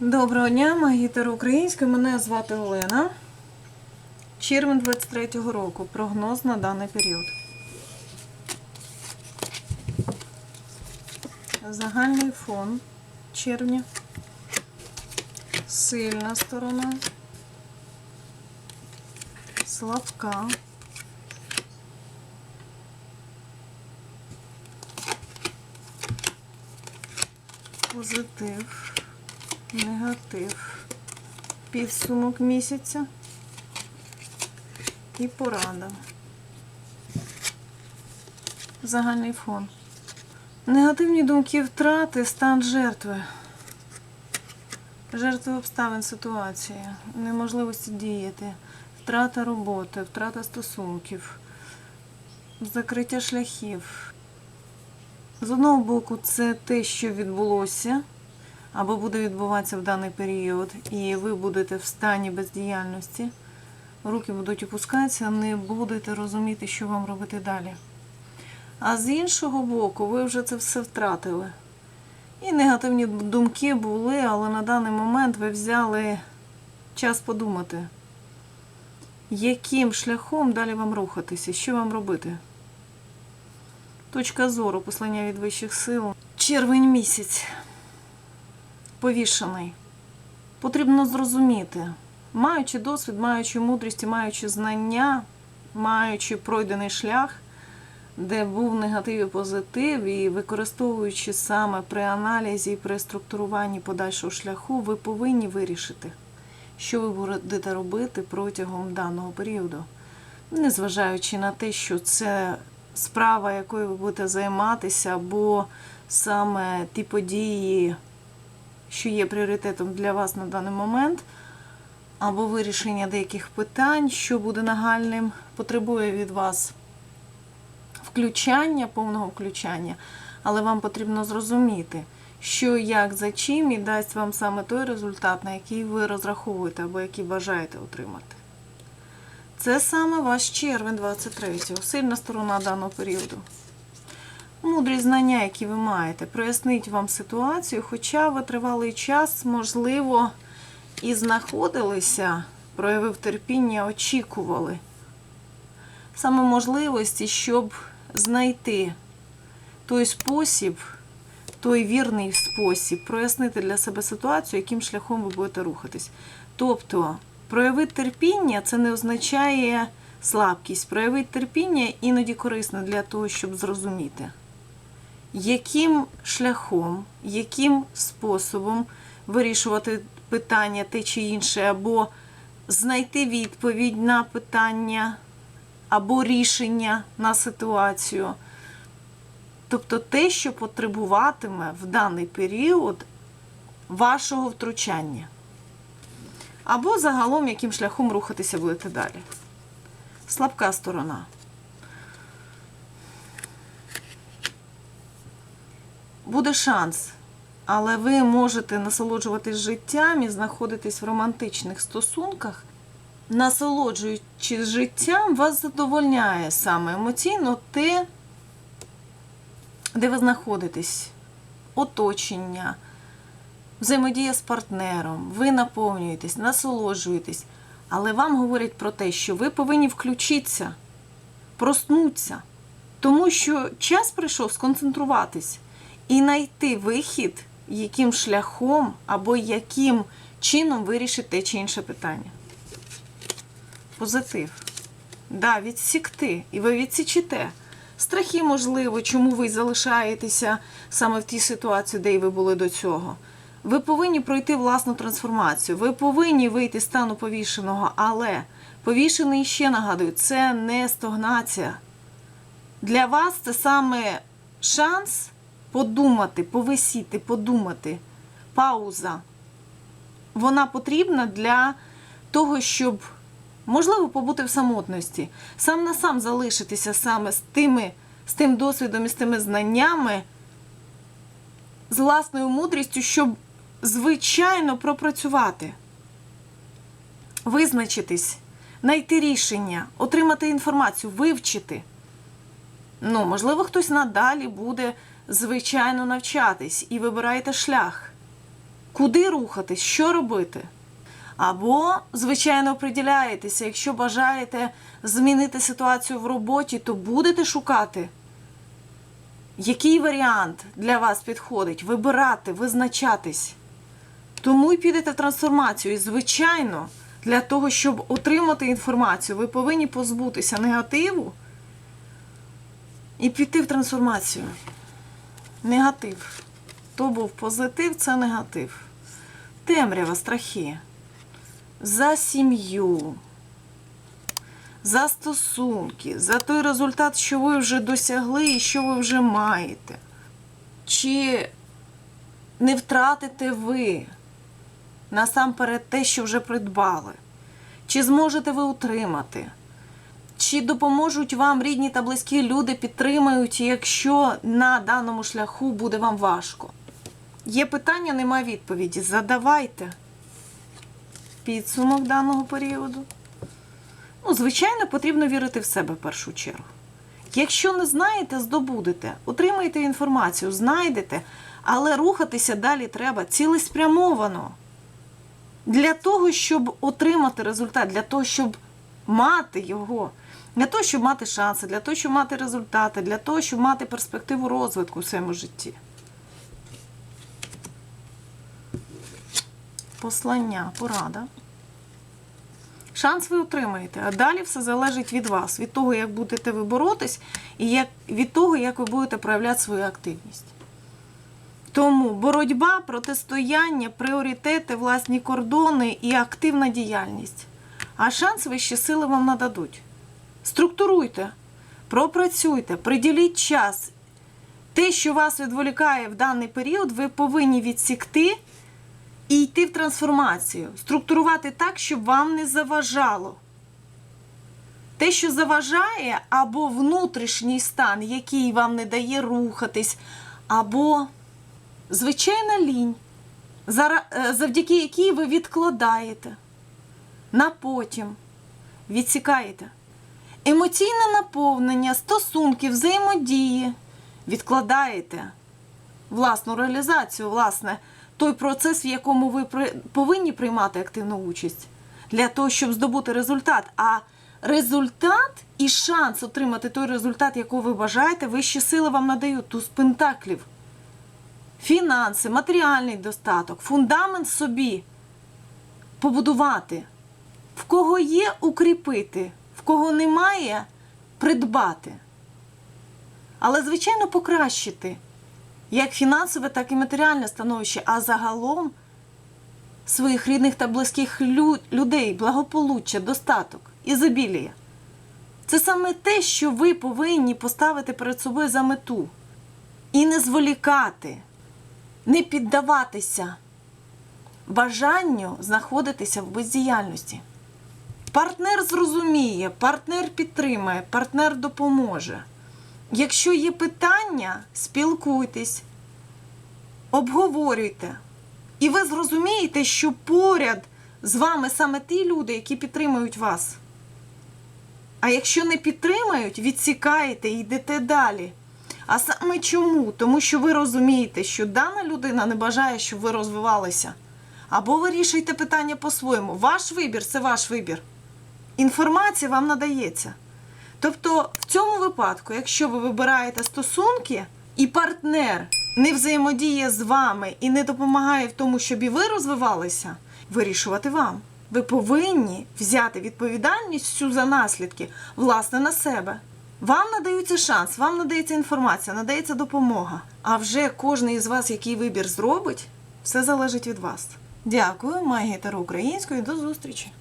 Доброго дня, магітер українською. Мене звати Олена. Червень 23-го року. Прогноз на даний період. Загальний фон червня. Сильна сторона. Слабка. Позитив. Негатив. Підсумок місяця. І порада. Загальний фон. Негативні думки втрати, стан жертви. Жертви обставин ситуації, неможливості діяти, втрата роботи, втрата стосунків, закриття шляхів. З одного боку, це те, що відбулося або буде відбуватися в даний період, і ви будете в стані бездіяльності, руки будуть опускатися, не будете розуміти, що вам робити далі. А з іншого боку, ви вже це все втратили. І негативні думки були, але на даний момент ви взяли час подумати, яким шляхом далі вам рухатися, що вам робити. Точка зору, послання від вищих сил. Червень місяць повішений. Потрібно зрозуміти, маючи досвід, маючи мудрість, і маючи знання, маючи пройдений шлях, де був негатив і позитив, і використовуючи саме при аналізі і при структуруванні подальшого шляху, ви повинні вирішити, що ви будете робити протягом даного періоду, незважаючи на те, що це справа, якою ви будете займатися, або саме ті події, що є пріоритетом для вас на даний момент, або вирішення деяких питань, що буде нагальним, потребує від вас включання, повного включання, але вам потрібно зрозуміти, що як за чим і дасть вам саме той результат, на який ви розраховуєте або який бажаєте отримати. Це саме ваш червень 23-го, сильна сторона даного періоду. Мудрі знання, які ви маєте, прояснить вам ситуацію, хоча ви тривалий час, можливо, і знаходилися, проявив терпіння, очікували саме можливості, щоб знайти той спосіб, той вірний спосіб, прояснити для себе ситуацію, яким шляхом ви будете рухатись. Тобто, проявити терпіння це не означає слабкість. Проявити терпіння іноді корисно для того, щоб зрозуміти, яким шляхом, яким способом вирішувати питання те чи інше, або знайти відповідь на питання або рішення на ситуацію. Тобто те, що потребуватиме в даний період вашого втручання. Або загалом, яким шляхом рухатися будете далі. Слабка сторона. Буде шанс, але ви можете насолоджуватись життям і знаходитись в романтичних стосунках. Насолоджуючись життям, вас задовольняє саме емоційно те, де ви знаходитесь, оточення, взаємодія з партнером, ви наповнюєтесь, насолоджуєтесь, але вам говорять про те, що ви повинні включитися, проснутися, тому що час прийшов сконцентруватись і знайти вихід, яким шляхом або яким чином вирішити те чи інше питання позитив. Да, відсікти. І ви відсічите. Страхи, можливо, чому ви залишаєтеся саме в тій ситуації, де і ви були до цього. Ви повинні пройти власну трансформацію. Ви повинні вийти з стану повішеного, але повішений ще нагадую, це не стогнація. Для вас це саме шанс подумати, повисіти, подумати. Пауза. Вона потрібна для того, щоб Можливо, побути в самотності, сам на сам залишитися саме з тими, з тим досвідом і з тими знаннями, з власною мудрістю, щоб звичайно пропрацювати, визначитись, знайти рішення, отримати інформацію, вивчити. Ну, можливо, хтось надалі буде, звичайно, навчатись і вибираєте шлях. куди рухатись, що робити. Або, звичайно, приділяєтеся, якщо бажаєте змінити ситуацію в роботі, то будете шукати, який варіант для вас підходить, вибирати, визначатись. Тому й підете в трансформацію. І, звичайно, для того, щоб отримати інформацію, ви повинні позбутися негативу і піти в трансформацію. Негатив. То був позитив, це негатив. Темрява, страхи. За сім'ю, за стосунки, за той результат, що ви вже досягли і що ви вже маєте. Чи не втратите ви насамперед те, що вже придбали? Чи зможете ви утримати? Чи допоможуть вам рідні та близькі люди, підтримають, якщо на даному шляху буде вам важко? Є питання, немає відповіді. Задавайте підсумок даного періоду. Ну, звичайно, потрібно вірити в себе в першу чергу. Якщо не знаєте, здобудете, отримаєте інформацію, знайдете, але рухатися далі треба цілеспрямовано. Для того, щоб отримати результат, для того, щоб мати його, для того, щоб мати шанси, для того, щоб мати результати, для того, щоб мати перспективу розвитку в своєму житті. Послання, порада. Шанс ви отримаєте, а далі все залежить від вас, від того, як будете ви боротись, і як, від того, як ви будете проявляти свою активність. Тому боротьба, протистояння, пріоритети, власні кордони і активна діяльність. А шанс вищі сили вам нададуть. Структуруйте, пропрацюйте, приділіть час. Те, що вас відволікає в даний період, ви повинні відсікти і йти в трансформацію, структурувати так, щоб вам не заважало. Те, що заважає, або внутрішній стан, який вам не дає рухатись, або звичайна лінь, е, завдяки якій ви відкладаєте на потім, відсікаєте. Емоційне наповнення, стосунки, взаємодії відкладаєте власну реалізацію, власне, той процес, в якому ви повинні приймати активну участь для того, щоб здобути результат. А результат і шанс отримати той результат, якого ви бажаєте, вищі сили вам надають туз пентаклів. Фінанси, матеріальний достаток, фундамент собі побудувати. В кого є укріпити, в кого немає придбати. Але, звичайно, покращити як фінансове, так і матеріальне становище, а загалом своїх рідних та близьких лю- людей, благополуччя, достаток, ізобілія. Це саме те, що ви повинні поставити перед собою за мету. І не зволікати, не піддаватися бажанню знаходитися в бездіяльності. Партнер зрозуміє, партнер підтримає, партнер допоможе. Якщо є питання, спілкуйтесь, обговорюйте. І ви зрозумієте, що поряд з вами саме ті люди, які підтримують вас. А якщо не підтримають, відсікаєте і йдете далі. А саме чому? Тому що ви розумієте, що дана людина не бажає, щоб ви розвивалися. Або ви рішуєте питання по-своєму. Ваш вибір це ваш вибір. Інформація вам надається. Тобто, в цьому випадку, якщо ви вибираєте стосунки, і партнер не взаємодіє з вами і не допомагає в тому, щоб і ви розвивалися, вирішувати вам. Ви повинні взяти відповідальність всю за наслідки, власне, на себе. Вам надається шанс, вам надається інформація, надається допомога. А вже кожен із вас, який вибір зробить, все залежить від вас. Дякую, магія Таро української. До зустрічі!